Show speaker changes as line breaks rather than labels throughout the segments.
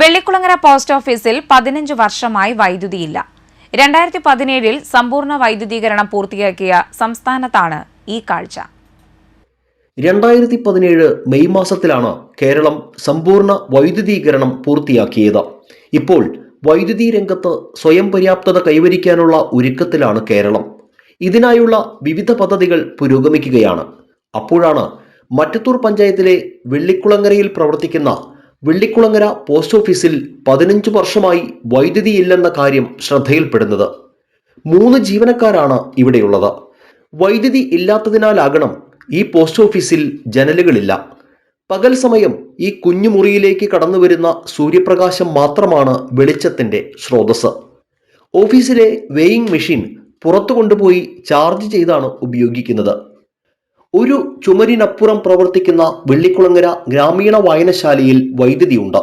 Vellikulangara post ഓഫീസിൽ പതിനഞ്ച് വർഷമായി വൈദ്യുതിയില്ല. രണ്ടായിരത്തി പതിനേഴിൽ സമ്പൂർണ വൈദ്യുതീകരണം പൂർത്തിയാക്കിയ സംസ്ഥാനത്താണ് ഈ കാഴ്ച.
രണ്ടായിരത്തി പതിനേഴ് മെയ് മാസത്തിലാണ് കേരളം സമ്പൂർണ വൈദ്യുതീകരണം പൂർത്തിയാക്കിയത്. ഇപ്പോൾ വൈദ്യുതി രംഗത്ത് സ്വയം പര്യാപ്തത കൈവരിക്കാനുള്ള ഒരുക്കത്തിലാണ് കേരളം. ഇതിനായുള്ള വിവിധ പദ്ധതികൾ പുരോഗമിക്കുകയാണ്. അപ്പോഴാണ് മറ്റത്തൂർ പഞ്ചായത്തിലെ വെള്ളിക്കുളങ്ങരയിൽ പ്രവർത്തിക്കുന്ന വെള്ളിക്കുളങ്ങര പോസ്റ്റ് ഓഫീസിൽ പതിനഞ്ച് വർഷമായി വൈദ്യുതി ഇല്ലെന്ന കാര്യം ശ്രദ്ധയിൽപ്പെടുന്നത്. മൂന്ന് ജീവനക്കാരാണ് ഇവിടെയുള്ളത്. വൈദ്യുതി ഇല്ലാത്തതിനാലാകണം ഈ പോസ്റ്റ് ഓഫീസിൽ ജനലുകളില്ല. പകൽ സമയം ഈ കുഞ്ഞു മുറിയിലേക്ക് കടന്നു വരുന്ന സൂര്യപ്രകാശം മാത്രമാണ് വെളിച്ചത്തിന്റെ സ്രോതസ് ഓഫീസിലെ വെയിങ് മെഷീൻ പുറത്തു കൊണ്ടുപോയി ചാർജ് ചെയ്താണ് ഉപയോഗിക്കുന്നത്. ഒരു ചുമരിനപ്പുറം പ്രവർത്തിക്കുന്ന വെള്ളിക്കുളങ്ങര ഗ്രാമീണ വായനശാലയിൽ വൈദ്യുതിയുണ്ട്.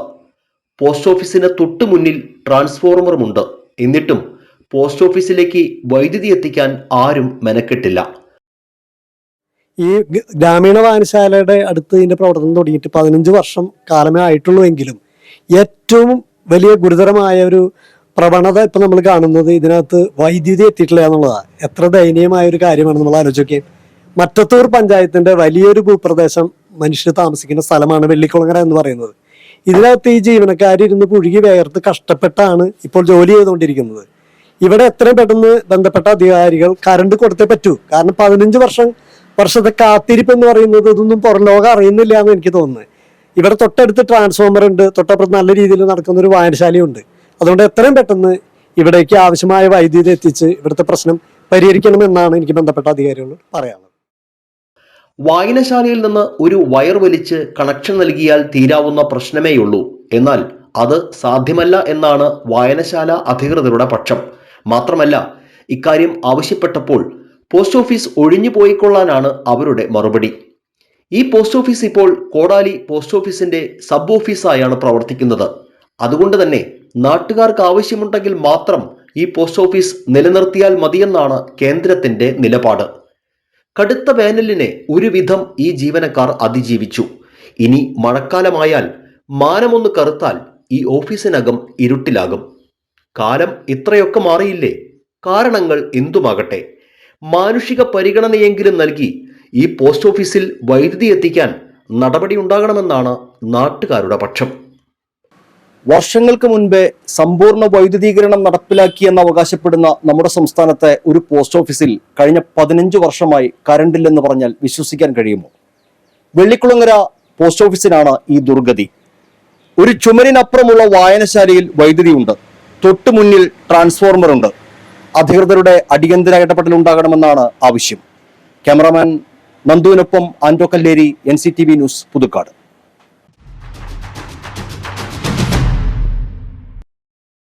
പോസ്റ്റ് ഓഫീസിന് തൊട്ടു മുന്നിൽ ട്രാൻസ്ഫോർമറുമുണ്ട്. എന്നിട്ടും പോസ്റ്റ് ഓഫീസിലേക്ക് വൈദ്യുതി എത്തിക്കാൻ ആരും മെനക്കെട്ടില്ല.
ഈ ഗ്രാമീണ വായനശാലയുടെ അടുത്ത് ഇതിന്റെ പ്രവർത്തനം തുടങ്ങിയിട്ട് പതിനഞ്ച് വർഷം കാലമേ ആയിട്ടുള്ളൂ എങ്കിലും ഏറ്റവും വലിയ ഗുരുതരമായ ഒരു പ്രവണത ഇപ്പൊ നമ്മൾ കാണുന്നത് ഇതിനകത്ത് വൈദ്യുതി എത്തിയിട്ടില്ല എന്നുള്ളതാണ് എത്ര ദയനീയമായ ഒരു കാര്യമാണ് നമ്മൾ ആലോചിക്കുകയും മറ്റത്തൂർ പഞ്ചായത്തിന്റെ വലിയൊരു ഭൂപ്രദേശം മനുഷ്യർ താമസിക്കുന്ന സ്ഥലമാണ് വെള്ളിക്കുളങ്ങര എന്ന് പറയുന്നത്. ഇതിനകത്ത് ഈ ജീവനക്കാരിരുന്ന് പുഴുകി വേർത്ത് കഷ്ടപ്പെട്ടാണ് ഇപ്പോൾ ജോലി ചെയ്തുകൊണ്ടിരിക്കുന്നത്. ഇവിടെ എത്രയും പെട്ടെന്ന് ബന്ധപ്പെട്ട അധികാരികൾ കറണ്ട് കൊടുത്തേ പറ്റൂ. കാരണം പതിനഞ്ച് വർഷം വർഷത്തെ കാത്തിരിപ്പ് എന്ന് പറയുന്നത് ഇതൊന്നും പുറം ലോകം അറിയുന്നില്ല എന്ന് എനിക്ക് തോന്നുന്നത് ഇവിടെ തൊട്ടടുത്ത് ട്രാൻസ്ഫോമർ ഉണ്ട്. തൊട്ടപ്പുറത്ത് നല്ല രീതിയിൽ നടക്കുന്ന ഒരു വായനശാലയുണ്ട്. അതുകൊണ്ട് എത്രയും പെട്ടെന്ന് ഇവിടേക്ക് ആവശ്യമായ വൈദ്യുതി എത്തിച്ച് ഇവിടുത്തെ പ്രശ്നം പരിഹരിക്കണമെന്നാണ് എനിക്ക് ബന്ധപ്പെട്ട അധികാരികളോട് പറയാനുള്ളത്.
വായനശാലയിൽ നിന്ന് ഒരു വയർ വലിച്ച് കണക്ഷൻ നൽകിയാൽ തീരാവുന്ന പ്രശ്നമേയുള്ളൂ എന്നാൽ അത് സാധ്യമല്ല എന്നാണ് വായനശാല അധികൃതരുടെ പക്ഷം. മാത്രമല്ല ഇക്കാര്യം ആവശ്യപ്പെട്ടപ്പോൾ പോസ്റ്റ് ഓഫീസ് ഒഴിഞ്ഞു പോയിക്കൊള്ളാനാണ് അവരുടെ മറുപടി. ഈ പോസ്റ്റ് ഓഫീസ് ഇപ്പോൾ കോടാലി പോസ്റ്റ് ഓഫീസിന്റെ സബ് ഓഫീസായാണ് പ്രവർത്തിക്കുന്നത്. അതുകൊണ്ട് തന്നെ നാട്ടുകാർക്ക് ആവശ്യമുണ്ടെങ്കിൽ മാത്രം ഈ പോസ്റ്റ് ഓഫീസ് നിലനിർത്തിയാൽ മതിയെന്നാണ് കേന്ദ്രത്തിന്റെ നിലപാട്. കടുത്ത വേനലിനെ ഒരുവിധം ഈ ജീവനക്കാർ അതിജീവിച്ചു. ഇനി മഴക്കാലമായാൽ മാനമൊന്ന് കറുത്താൽ ഈ ഓഫീസിനകം ഇരുട്ടിലാകും. കാലം ഇത്രയൊക്കെ മാറിയില്ലേ? കാരണങ്ങൾ എന്തുമാകട്ടെ? മാനുഷിക പരിഗണനയെങ്കിലും നൽകി ഈ പോസ്റ്റ് ഓഫീസിൽ വൈദ്യുതി എത്തിക്കാൻ നടപടി ഉണ്ടാകണമെന്നാണ് നാട്ടുകാരുടെ പക്ഷം.
വർഷങ്ങൾക്ക് മുൻപേ സമ്പൂർണ വൈദ്യുതീകരണം നടപ്പിലാക്കിയെന്ന് അവകാശപ്പെടുന്ന നമ്മുടെ സംസ്ഥാനത്തെ ഒരു പോസ്റ്റ് ഓഫീസിൽ കഴിഞ്ഞ പതിനഞ്ച് വർഷമായി കരണ്ടില്ലെന്ന് പറഞ്ഞാൽ വിശ്വസിക്കാൻ കഴിയുമോ? വെള്ളിക്കുളങ്ങര പോസ്റ്റ് ഓഫീസിനാണ് ഈ ദുർഗതി. ഒരു ചുമരിനപ്പുറമുള്ള വായനശാലയിൽ വൈദ്യുതിയുണ്ട്. തൊട്ടു മുന്നിൽ ട്രാൻസ്ഫോർമർ ഉണ്ട് അധികൃതരുടെ അടിയന്തര ഇടപെടൽ ഉണ്ടാകണമെന്നാണ് ആവശ്യം. ക്യാമറാമാൻ നന്ദുവിനൊപ്പം ആൻഡോ കല്ലേരി എൻ ന്യൂസ് പുതുക്കാട്.